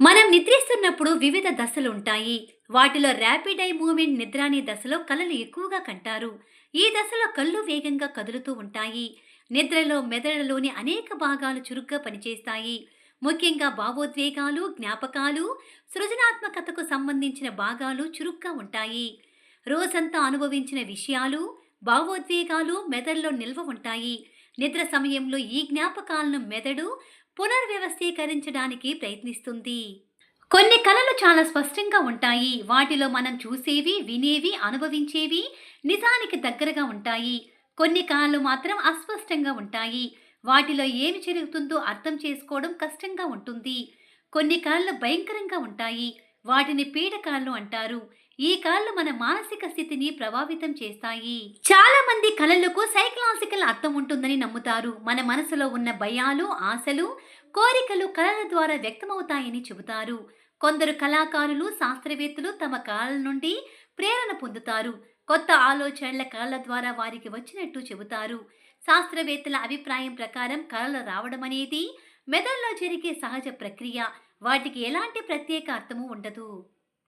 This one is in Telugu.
మనం నిద్రిస్తున్నప్పుడు వివిధ దశలు ఉంటాయి. వాటిలో ర్యాపిడ్ ఐ మూమెంట్ నిద్ర అనే దశలో కళలు ఎక్కువగా కంటారు. ఈ దశలో కళ్ళు వేగంగా కదులుతూ ఉంటాయి. నిద్రలో మెదడులోని అనేక భాగాలు చురుగ్గా పనిచేస్తాయి. ముఖ్యంగా భావోద్వేగాలు జ్ఞాపకాలు సృజనాత్మకతకు సంబంధించిన భాగాలు చురుగ్గా ఉంటాయి. రోజంతా అనుభవించిన విషయాలు భావోద్వేగాలు మెదడులో నిల్వ ఉంటాయి. నిద్ర సమయంలో ఈ జ్ఞాపకాలను మెదడు పునర్వ్యవస్థీకరించడానికి ప్రయత్నిస్తుంది. కొన్ని కళలు చాలా స్పష్టంగా ఉంటాయి. వాటిలో మనం చూసేవి వినేవి అనుభవించేవి నిజానికి దగ్గరగా ఉంటాయి. కొన్ని కళలు మాత్రం అస్పష్టంగా ఉంటాయి. వాటిలో ఏమి జరుగుతుందో అర్థం చేసుకోవడం కష్టంగా ఉంటుంది. కొన్ని కళలు భయంకరంగా ఉంటాయి. వాటిని పీడకాళ్ళు అంటారు. ఈ కళలు మన మానసిక స్థితిని ప్రభావితం చేస్తాయి. చాలా మంది కళలకు సైకలాజికల్ అర్థం ఉంటుందని నమ్ముతారు. మన మనసులో ఉన్న భయాలు ఆశలు కోరికలు కళల ద్వారా వ్యక్తమవుతాయని చెబుతారు. కొందరు కళాకారులు శాస్త్రవేత్తలు తమ కళల నుండి ప్రేరణ పొందుతారు. కొత్త ఆలోచనల కళల ద్వారా వారికి వచ్చినట్టు చెబుతారు. శాస్త్రవేత్తల అభిప్రాయం ప్రకారం కళలు రావడం అనేది మెదడులో జరిగే సహజ ప్రక్రియ. వాటికి ఎలాంటి ప్రత్యేక అర్థము ఉండదు.